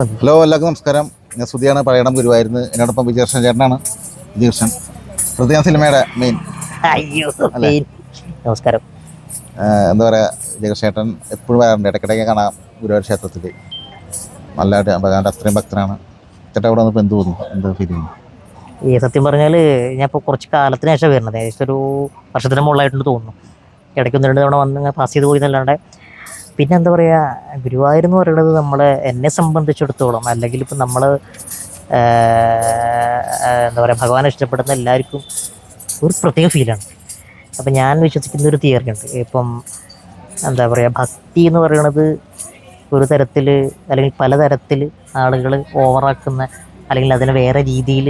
Hello എല്ലാവർക്കും നമസ്കാരം. ഞാൻ സുധിയാണ് പഴയടം ഗുരുവായിരുന്നു എന്നോടൊപ്പം വിജയകൃഷ്ണൻ ചേട്ടനാണ്. വിജയകൃഷ്ണൻ. ഹൃദയ സിനിമയുടെ മെയിൻ അയ്യോ. നമസ്കാരം. എന്താ പറയുക വിജയകൃഷ്ണ ചേട്ടൻ എപ്പോഴും വരാറുണ്ട്. ഇടയ്ക്കിടയ്ക്ക് കാണാം ഗുരുവായൂർ ക്ഷേത്രത്തിൽ നല്ലതായിട്ട് ഭഗവാന്റെ അത്രയും ഭക്തനാണ്. ചേട്ടൻ അവിടെ വന്നപ്പോൾ എന്ത് തോന്നുന്നു? എന്ത് ഫീൽ ചെയ്യുന്നു? ഈ സത്യം പറഞ്ഞാൽ ഞാൻ ഇപ്പോൾ കുറച്ച് കാലത്തിന് ശേഷം വരുന്നത്. ഏകദേശം ഒരു വർഷത്തിന് മുകളിലായിട്ടുണ്ട് തോന്നുന്നു. ഇടയ്ക്ക് ഒന്ന് രണ്ട് തവണ വന്ന് പാസ് ചെയ്ത് പോയി എന്നല്ലാണ്ട് പിന്നെ എന്താ പറയുക ഗുരുവായൂർ എന്ന് പറയുന്നത് നമ്മൾ എന്നെ സംബന്ധിച്ചിടത്തോളം അല്ലെങ്കിൽ ഇപ്പം നമ്മൾ എന്താ പറയുക ഭഗവാനെ ഇഷ്ടപ്പെടുന്ന എല്ലാവർക്കും ഒരു പ്രത്യേക ഫീലാണ് അപ്പം ഞാൻ വിശ്വസിക്കുന്ന ഒരു തിയറി ഉണ്ട്. ഇപ്പം എന്താ പറയുക ഭക്തി എന്ന് പറയുന്നത് ഒരു തരത്തിൽ അല്ലെങ്കിൽ പലതരത്തിൽ ആളുകൾ ഓവറാക്കുന്ന അല്ലെങ്കിൽ അതിനെ വേറെ രീതിയിൽ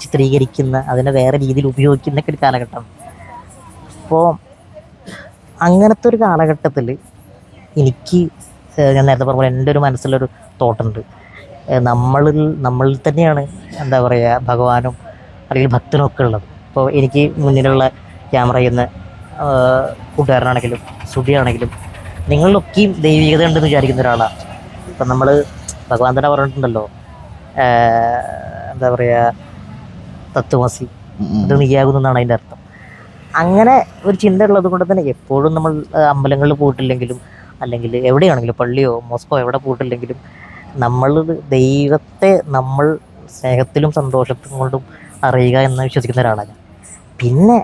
ചിത്രീകരിക്കുന്ന അതിനെ വേറെ രീതിയിൽ ഉപയോഗിക്കുന്ന ഒരു കാലഘട്ടം അപ്പോൾ അങ്ങനത്തെ ഒരു കാലഘട്ടത്തിൽ എനിക്ക് ഞാൻ നേരത്തെ പറഞ്ഞ എന്റെ ഒരു മനസ്സിലൊരു തോട്ടുണ്ട്. നമ്മളിൽ നമ്മളിൽ തന്നെയാണ് എന്താ പറയുക ഭഗവാനും അല്ലെങ്കിൽ ഭക്തനും ഒക്കെ ഉള്ളത്. ഇപ്പോൾ എനിക്ക് മുന്നിലുള്ള ക്യാമറ ചെയ്യുന്ന കൂട്ടുകാരനാണെങ്കിലും സുഖിയാണെങ്കിലും നിങ്ങളിലൊക്കെയും ദൈവികത ഉണ്ടെന്ന് വിചാരിക്കുന്ന ഒരാളാണ് ഇപ്പം നമ്മൾ ഭഗവാൻ തന്നെ പറഞ്ഞിട്ടുണ്ടല്ലോ എന്താ പറയുക തത്വമസി. അത് നീയാകുന്നതാണ് അതിന്റെ അർത്ഥം. അങ്ങനെ ഒരു ചിന്ത ഉള്ളത് കൊണ്ട് തന്നെ എപ്പോഴും നമ്മൾ അമ്പലങ്ങളിൽ പോയിട്ടില്ലെങ്കിലും അല്ലെങ്കിൽ എവിടെയാണെങ്കിലും പള്ളിയോ മോസ്കോ എവിടെ പോയിട്ടില്ലെങ്കിലും നമ്മൾ ദൈവത്തെ നമ്മൾ സ്നേഹത്തിലും സന്തോഷത്തിലും കൊണ്ടും അറിയുക എന്ന് വിശ്വസിക്കുന്ന ഒരാളാണ് പിന്നെ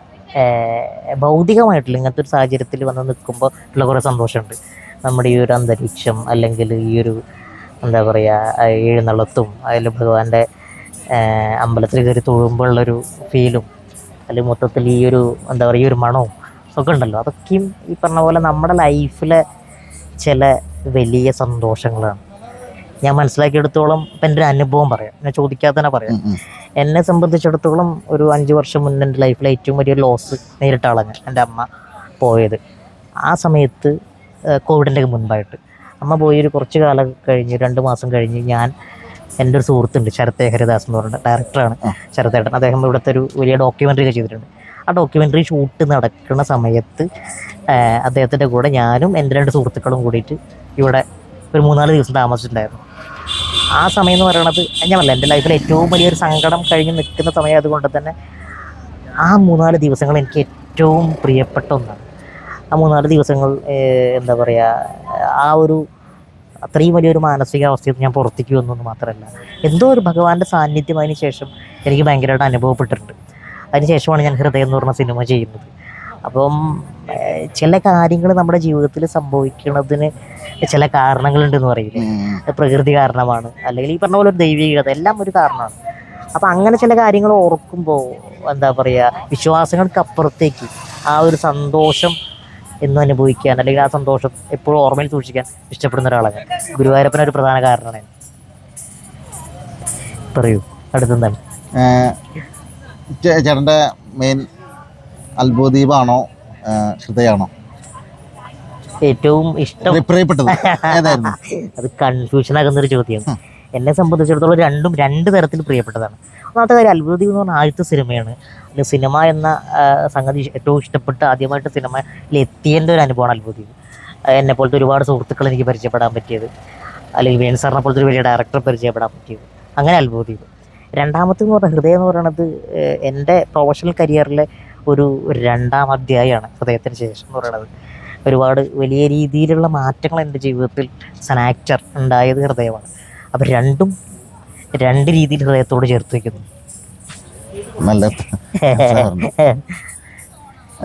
ഭൗതികമായിട്ടുള്ള ഇങ്ങനത്തെ ഒരു സാഹചര്യത്തിൽ വന്ന് നിൽക്കുമ്പോൾ ഉള്ള കുറേ സന്തോഷമുണ്ട്. നമ്മുടെ ഈ ഒരു അന്തരീക്ഷം അല്ലെങ്കിൽ ഈ ഒരു എന്താ പറയുക എഴുന്നള്ളത്തും അതിൽ ഭഗവാന്റെ അമ്പലത്തിൽ കയറി തൊഴുമ്പോഴുള്ളൊരു ഫീലും അല്ലെങ്കിൽ മൊത്തത്തിൽ ഈ ഒരു എന്താ പറയുക ഈ ഒരു മണവും ഒക്കെ ഉണ്ടല്ലോ. അതൊക്കെയും ഈ പറഞ്ഞ പോലെ നമ്മുടെ ലൈഫിലെ ചില വലിയ സന്തോഷങ്ങളാണ്. ഞാൻ മനസ്സിലാക്കിയെടുത്തോളം ഇപ്പം എന്റെ ഒരു അനുഭവം പറയാം. ഞാൻ ചോദിക്കാതെ തന്നെ പറയാം. എന്നെ സംബന്ധിച്ചിടത്തോളം ഒരു അഞ്ച് വർഷം മുന്നേ എന്റെ ലൈഫിലെ ഏറ്റവും വലിയ ലോസ് നേരിട്ട ആളാണ് ഞാൻ എന്റെ അമ്മ പോയത്. ആ സമയത്ത് കോവിഡിന്റെ മുൻപായിട്ട്. അമ്മ പോയൊരു ഒരു കുറച്ച് കാലം കഴിഞ്ഞ് രണ്ട് മാസം കഴിഞ്ഞ് ഞാൻ എന്റെ ഒരു സുഹൃത്തുണ്ട് ശരത് ഹരിദാസ് എന്ന് പറഞ്ഞ ഡയറക്ടറാണ് ശരത് ശരത്തേട്ടൻ. അദ്ദേഹം ഇവിടുത്തെ ഒരു വലിയ ഡോക്യുമെന്ററി ഒക്കെ ചെയ്തിട്ടുണ്ട്. ആ ഡോക്യുമെന്ററി ഷൂട്ട് നടക്കുന്ന സമയത്ത് അദ്ദേഹത്തിന്റെ കൂടെ ഞാനും എന്റെ രണ്ട് സുഹൃത്തുക്കളും കൂടിയിട്ട് ഇവിടെ ഒരു മൂന്നാൽ ദിവസം താമസിച്ചിട്ടുണ്ടായിരുന്നു. ആ സമയം എന്ന് പറയുന്നത് ഞാൻ പറഞ്ഞില്ല എന്റെ ലൈഫിൽ ഏറ്റവും വലിയൊരു സങ്കടം കഴിഞ്ഞ് നിൽക്കുന്ന സമയം അതുകൊണ്ട് തന്നെ ആ മൂന്നാൽ ദിവസങ്ങൾ എനിക്ക് ഏറ്റവും പ്രിയപ്പെട്ട ഒന്നാണ്. ആ മൂന്നാൽ ദിവസങ്ങൾ എന്താ പറയുക ആ ഒരു അത്രയും വലിയൊരു മാനസികാവസ്ഥയിൽ ഞാൻ പുറത്തേക്ക് വന്നു എന്ന് മാത്രമല്ല എന്തോ ഒരു ഭഗവാന്റെ സാന്നിധ്യം അതിന് ശേഷം എനിക്ക് ഭയങ്കരമായിട്ട് അനുഭവപ്പെട്ടിട്ടുണ്ട്. അതിന് ശേഷമാണ് ഞാൻ ഹൃദയം എന്ന് പറഞ്ഞ സിനിമ ചെയ്യുന്നത്. അപ്പം ചില കാര്യങ്ങൾ നമ്മുടെ ജീവിതത്തിൽ സംഭവിക്കുന്നതിന് ചില കാരണങ്ങളുണ്ടെന്ന് പറയുന്നത്. പ്രകൃതി കാരണമാണ് അല്ലെങ്കിൽ ഈ പറഞ്ഞ പോലെ ഒരു ദൈവികത എല്ലാം ഒരു കാരണമാണ്. അപ്പം അങ്ങനെ ചില കാര്യങ്ങൾ ഓർക്കുമ്പോൾ എന്താ പറയുക വിശ്വാസങ്ങൾക്ക് അപ്പുറത്തേക്ക് ആ ഒരു സന്തോഷം എന്ന് അനുഭവിക്കാൻ അല്ലെങ്കിൽ ആ സന്തോഷം എപ്പോഴും ഓർമ്മയിൽ സൂക്ഷിക്കാൻ ഇഷ്ടപ്പെടുന്ന ഒരാളാണ് ഗുരുവായൂരപ്പന ഒരു പ്രധാന കാരണമാണ്. പറയൂ. അടുത്തെന്താണ്? ചേട്ടന്റെ മെയിൻ അത്ഭുതീപാണോ? ഹൃദയമാണോ ഏറ്റവും ഇഷ്ടം അത് കൺഫ്യൂഷൻ ആകുന്ന ഒരു ചോദ്യമാണ്. എന്നെ സംബന്ധിച്ചിടത്തോളം രണ്ടും രണ്ട് തരത്തിൽ പ്രിയപ്പെട്ടതാണ്. ഒന്നാമത്തെ കാര്യം അത്ഭുതം എന്ന് പറഞ്ഞാൽ ആദ്യത്തെ സിനിമയാണ്. അല്ലെങ്കിൽ സിനിമ എന്ന സംഗതി ഏറ്റവും ഇഷ്ടപ്പെട്ട് ആദ്യമായിട്ട് സിനിമയിൽ എത്തിയതിന്റെ ഒരു അനുഭവമാണ് അത്ഭുതം. എന്നെ പോലത്തെ ഒരുപാട് സുഹൃത്തുക്കൾ എനിക്ക് പരിചയപ്പെടാൻ പറ്റിയത്. അല്ലെങ്കിൽ വേണു സാറിനെ പോലത്തെ ഒരു വലിയ ഡയറക്ടറെ പരിചയപ്പെടാൻ പറ്റിയത്. അങ്ങനെ അത്ഭുതം രണ്ടാമത്തെന്ന് പറഞ്ഞാൽ ഹൃദയം എന്ന് പറയുന്നത് എന്റെ പ്രൊഫഷണൽ കരിയറിലെ ഒരു രണ്ടാം അധ്യായമാണ് ഹൃദയത്തിന് ശേഷം എന്ന് പറയുന്നത് ഒരുപാട് വലിയ രീതിയിലുള്ള മാറ്റങ്ങൾ എന്റെ ജീവിതത്തിൽ സനാക്ചർ ഉണ്ടായത് ഹൃദയമാണ്. അപ്പം രണ്ടും രണ്ട് രീതിയിൽ ഹൃദയത്തോട് ചേർത്ത് വയ്ക്കുന്നു നല്ല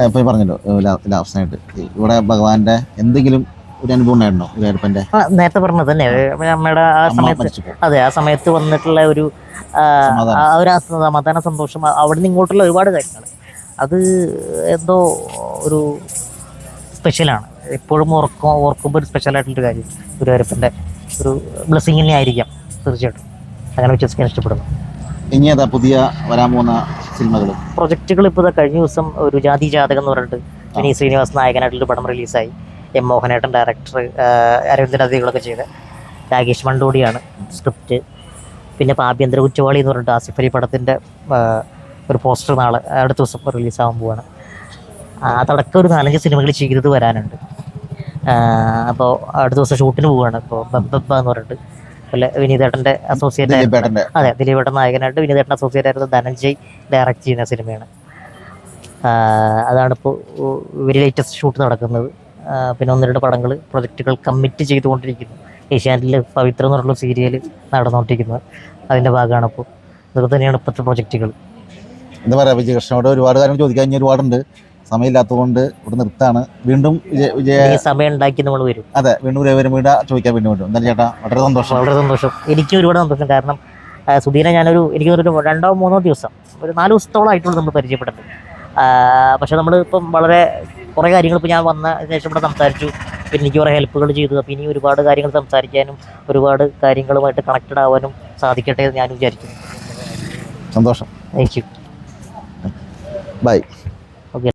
ഇപ്പം പറഞ്ഞല്ലോ ഇവിടെ ഭഗവാന്റെ എന്തെങ്കിലും ഒരു അനുഭവം ഉണ്ടായിരുന്നോ ഗുരുവായൂരപ്പന്റെ നേരത്തെ പറഞ്ഞത് തന്നെ. നമ്മുടെ ആ സമയത്ത് അതെ ആ സമയത്ത് വന്നിട്ടുള്ള ഒരു ആ, ഒരു സമാധാന സന്തോഷം അവിടെ നിന്ന് ഇങ്ങോട്ടുള്ള ഒരുപാട് കാര്യങ്ങൾ. അത് എന്തോ ഒരു സ്പെഷ്യലാണ് എപ്പോഴും ഓർക്കും ഓർക്കുമ്പോൾ ഒരു സ്പെഷ്യലായിട്ടുള്ളൊരു കാര്യം ഗുരുവായൂരപ്പന്റെ ഒരു ബ്ലെസ്സിങ് തന്നെ ആയിരിക്കാം തീർച്ചയായിട്ടും. അങ്ങനെ വിശ്വസിക്കാൻ ഇഷ്ടപ്പെടുന്നു. ഇനി ഏതാ പുതിയ വരാൻ പോകുന്ന സിനിമകൾ പ്രൊജക്റ്റുകൾ ഇപ്പോൾ കഴിഞ്ഞ ദിവസം ഒരു ജാതി ജാതകം എന്ന് പറഞ്ഞിട്ട് വിനീത് ശ്രീനിവാസ് നായകനായിട്ടുള്ളൊരു പടം റിലീസായി എം മോഹനേട്ടൻ ഡയറക്ടർ അരവിന്ദൻ അതികളൊക്കെ ചെയ്ത് രാകേഷ് മണ്ടോടിയാണ് സ്ക്രിപ്റ്റ് പിന്നെ ഇപ്പോൾ ആഭ്യന്തര കുറ്റവാളി എന്ന് പറഞ്ഞിട്ട് ആസിഫ് അലി പടത്തിന്റെ ഒരു പോസ്റ്റർ നാളെ അടുത്ത ദിവസം റിലീസാകാൻ പോവാണ്. അതടക്കം ഒരു നാലഞ്ച് സിനിമകൾ ചെയ്തത് വരാനുണ്ട്. അപ്പോൾ അടുത്ത ദിവസം ഷൂട്ടിന് പോവുകയാണ് ഇപ്പോൾ ബബ്ബ എന്ന് പറഞ്ഞിട്ട്. അല്ലെ വിനീതേട്ടന്റെ അസോസിയേറ്റ് അതെ ദിലീപേട്ടൻ നായകനായിട്ട് വിനീതേട്ടൻ അസോസിയേറ്റ് ആയിരുന്നു ധനഞ്ജയ് ഡയറക്റ്റ് ചെയ്യുന്ന സിനിമയാണ്. അതാണിപ്പോൾ വെരി ലേറ്റസ്റ്റ് ഷൂട്ട് നടക്കുന്നത്. പിന്നെ ഒന്ന് രണ്ട് പടങ്ങൾ പ്രൊജക്റ്റുകൾ കമ്മിറ്റ് ചെയ്തുകൊണ്ടിരിക്കുന്നു. ഏഷ്യാനെറ്റിൽ പവിത്ര എന്ന് പറഞ്ഞുള്ള സീരിയൽ നടന്നുകൊണ്ടിരിക്കുന്നത്. അതിന്റെ ഭാഗമാണ് ഇപ്പോൾ ഇതൊക്കെ തന്നെയാണ് ഇപ്പോഴത്തെ പ്രൊജക്റ്റുകൾ എന്താ പറയുക വിജയകൃഷ്ണനോട് ഒരുപാട് കാര്യങ്ങൾ ചോദിക്കാൻ ഇനി ഒരുപാടുണ്ട്. സമയമില്ലാത്തതുകൊണ്ട് ഇവിടെ നിർത്താണ് വീണ്ടും സമയം ഉണ്ടാക്കി നമ്മൾ വരും. അതെ വീണ്ടും വരും. വീട് ചോദിക്കാൻ വേണ്ടി വരും. എന്തായാലും ചേട്ടാ വളരെ സന്തോഷം. വളരെ സന്തോഷം. എനിക്ക് ഒരുപാട് സന്തോഷം. കാരണം സുധീനെ ഞാനൊരു എനിക്ക് ഒരു രണ്ടോ മൂന്നോ ദിവസം ഒരു നാല് ദിവസത്തോളം ആയിട്ടുള്ളൂ നമ്മൾ പരിചയപ്പെട്ടത്. പക്ഷെ നമ്മൾ ഇപ്പം വളരെ കുറേ കാര്യങ്ങൾ ഇപ്പോൾ ഞാൻ വന്ന ശേഷം ഇവിടെ സംസാരിച്ചു. പിന്നെ എനിക്ക് കുറേ ഹെൽപ്പുകൾ ചെയ്തു. അപ്പോൾ ഇനി ഒരുപാട് കാര്യങ്ങൾ സംസാരിക്കാനും ഒരുപാട് കാര്യങ്ങളുമായിട്ട് കണക്റ്റഡ് ആവാനും സാധിക്കട്ടെ എന്ന് ഞാൻ വിചാരിക്കുന്നു. സന്തോഷം. Thank you by